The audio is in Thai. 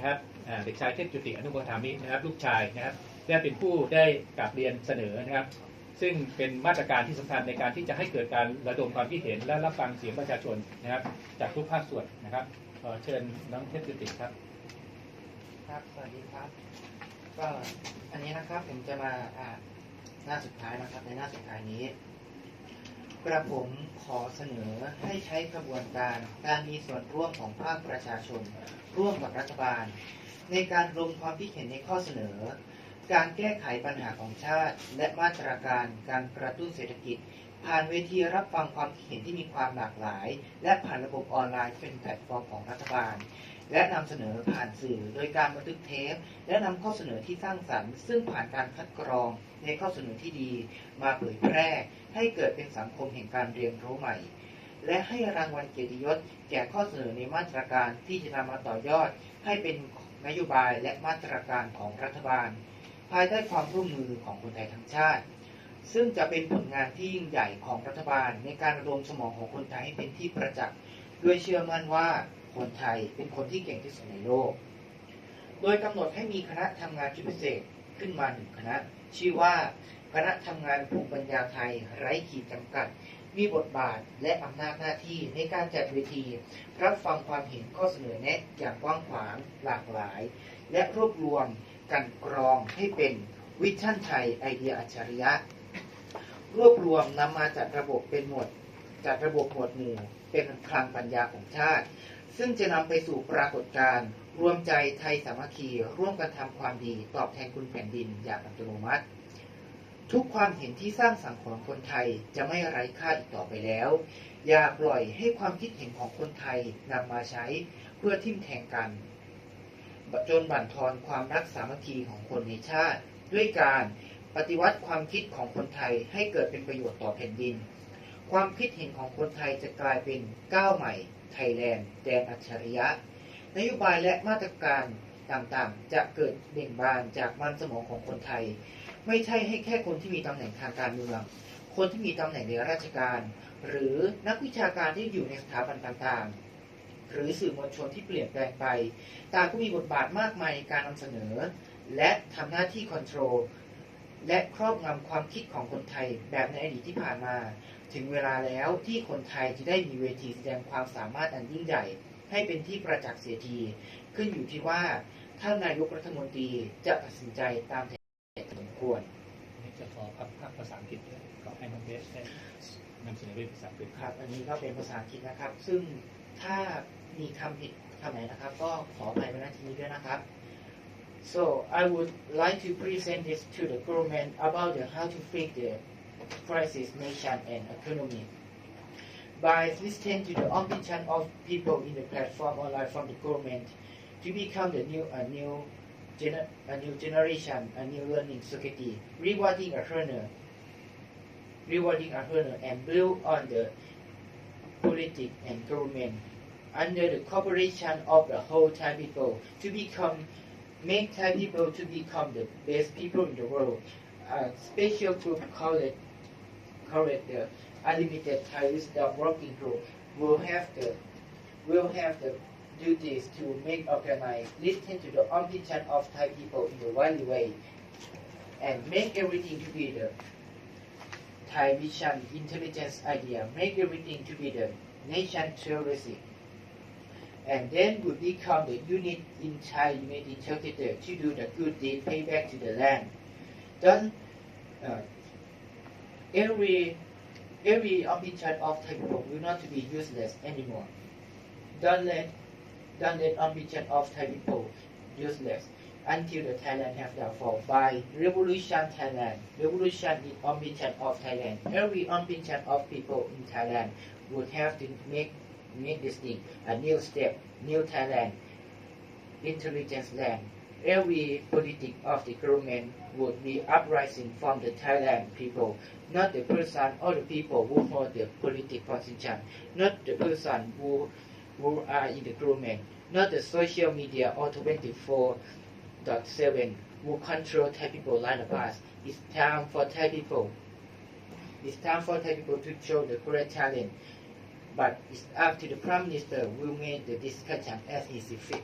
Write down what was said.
นะครับเด็กชายเทพจุติอนุโมทามินะครับ ลูกชายนะครับได้เป็นผู้ได้กราบเรียนเสนอนะครับ ซึ่งเป็นมาตรการที่สำคัญในการที่จะให้เกิดการระดมความคิดเห็นและรับฟังเสียงประชาชนนะครับ จากทุกภาคส่วนนะครับขอเชิญน้องเทพจุติครับ ครับสวัสดีครับ ก็อันนี้นะครับผมจะมาอ่านหน้าสุดท้ายนะครับในหน้าสุดท้ายนี้ กระผมขอเสนอให้ใช้กระบวนการการมีส่วนร่วมของภาคประชาชน ร่วมกับรัฐบาล ในการลงความคิดเห็นในข้อเสนอ การแก้ไขปัญหาของชาติ และมาตรการการกระตุ้นเศรษฐกิจ ผ่านเวทีรับฟังความคิดเห็นที่มีความหลากหลาย และผ่านระบบออนไลน์เป็นแพลตฟอร์มของรัฐบาล และนำเสนอผ่านสื่อโดยการบันทึกเทป และนำข้อเสนอที่สร้างสรรค์ ซึ่งผ่านการคัดกรองในข้อเสนอที่ดี มาเผยแพร่ ให้เกิดเป็นสังคมแห่งการเรียนรู้ใหม่ และให้รางวัลเกียรติยศแก่ข้อเสนอในมาตรการที่จะนำมาต่อยอด ให้เป็นนโยบายและมาตรการของรัฐบาล ภายใต้ความร่วมมือของคนไทยทั้งชาติ ซึ่งจะเป็นผลงานที่ยิ่งใหญ่ของรัฐบาลในการระดมสมองของคนไทยให้เป็นที่ประจักษ์ด้วยเชื่อมั่นว่าคนไทยเป็นคนที่เก่งที่สุดในโลก โดยกำหนดให้มีคณะทำงานชุดพิเศษขึ้นมาหนึ่งคณะ ชื่อว่าคณะทำงานภูมิปัญญาไทย ไร้ขีดจำกัด มีบทบาทและอำนาจหน้าที่ในการจัดเวที รับฟังความเห็นข้อเสนอแนะอย่างกว้างขวางหลากหลาย และรวบรวม กันกรองให้เป็นวิชั่นไทยไอเดียอัจฉริยะ รวบรวมนำมาจัดระบบเป็นหมวดจัดระบบหมวดหมู่ เป็นคลังปัญญาของชาติ ซึ่งจะนำไปสู่ปรากฏการณ์รวมใจไทยสามัคคี ร่วมกันทำความดีตอบแทนคุณแผ่นดินอย่างอัตโนมัติ ทุกความเห็นที่สร้างสรรค์ของคนไทยจะไม่ไร้ค่าอีกต่อไปแล้ว อย่าปล่อยให้ความคิดเห็นของคนไทยนำมาใช้เพื่อทิ่มแทงกัน จนบั่นทอนความรักสามัคคีของคนในชาติ ด้วยการปฏิวัติความคิดของคนไทยให้เกิดเป็นประโยชน์ต่อแผ่นดิน ความคิดเห็นของคนไทยจะกลายเป็นก้าวใหม่ ไทยแลนด์แดนอัจฉริยะ นโยบายและมาตรการต่างๆ จะเกิดเบ่งบานจากมันสมองของคนไทย ไม่ใช่ให้แค่คนที่มีตำแหน่งทางการเมือง คนที่มีตำแหน่งในราชการ หรือนักวิชาการที่อยู่ในสถาบันต่างๆ หรือสื่อมวลชนที่เปลี่ยนแปลงไป ต่างก็มีบทบาทมากมายในการนำเสนอ และทำหน้าที่คอนโทรลและครอบงำความคิดของคนไทยแบบในอดีตที่ผ่านมา ถึงเวลาแล้วที่คนไทยจะได้มีเวทีแสดงความสามารถอันยิ่งใหญ่ ให้เป็นที่ประจักษ์เสียที ขึ้นอยู่ที่ว่าท่านนายกรัฐมนตรีจะตัดสินใจตามเหตุสมควรจะขอพับภาพภาษาอังกฤษด้วยขอให้น้องเบสได้นำเสนอเป็นภาษาอังกฤษครับ อันนี้ก็เป็นภาษาอังกฤษนะครับ ซึ่ง ถ้ามีคำผิดคำไหนนะครับ ก็ขออภัยไว้ณที่นี้ด้วยนะครับ so I would like to present this to the government about the how to fix the crisis nation and economy by listening to the ambition of people in the platform online from the government to become the new a new gener- a new generation a new learning society rewarding a learner rewarding a learner and build on the politics and government under the cooperation of the whole Thai people to become make Thai people to become the best people in the world. A special group called called the Unlimited Thai Wisdom Working Group will have the will have the duties to make organize, listen to the ambition of Thai people in the right way, and make everything to be the Thai vision, intelligence idea, make everything to be the nation tourism. And then will become the unit in Thai unity together to do the good deed, pay back to the land. Then uh, every every ambition of Thai people will not be useless anymore. Don't let don't let ambition of Thai people useless until the Thailand have downfall by revolution Thailand. Revolution is ambition of Thailand. Every ambition of people in Thailand would have to make make this thing a new step, new Thailand, intelligence land. Every politic of the government would be uprising from the Thailand people, not the person or the people who hold the political position, not the person who who are in the government, not the social media or 24.7 will control Thai people like the past. It's time for Thai people. It's time for Thai people to show the great talent. But it's up to the Prime Minister who make the discussion as he fit.